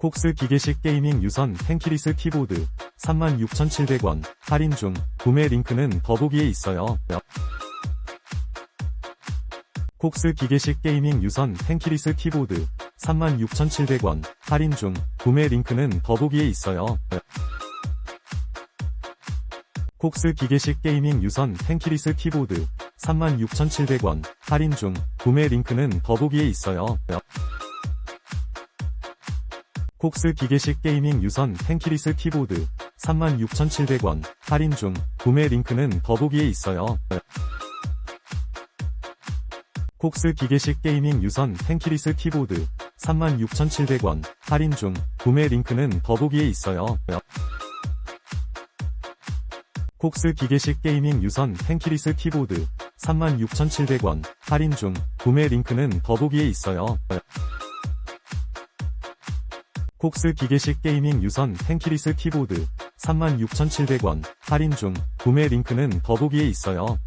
콕스 기계식 게이밍 유선 펜키리스 키보드 36,700원 할인 중 구매 링크는 더보기에 있어요. 콕스 기계식 게이밍 유선 펜키리스 키보드 36,700원 할인 중 구매 링크는 더보기에 있어요. 콕스 기계식 게이밍 유선 펜키리스 키보드 36,700원 할인 중 구매 링크는 더보기에 있어요. 콕스 기계식 게이밍 유선 펜키리스 키보드 36,700원 할인 중 구매 링크는 더보기에 있어요. 콕스 기계식 게이밍 유선 펜키리스 키보드 36,700원 할인 중 구매 링크는 더보기에 있어요. 콕스 기계식 게이밍 유선 펜키리스 키보드 36,700원 할인 중 구매 링크는 더보기에 있어요. 콕스 기계식 게이밍 유선 펜키리스 키보드 36,700원 할인 중 구매 링크는 더보기에 있어요.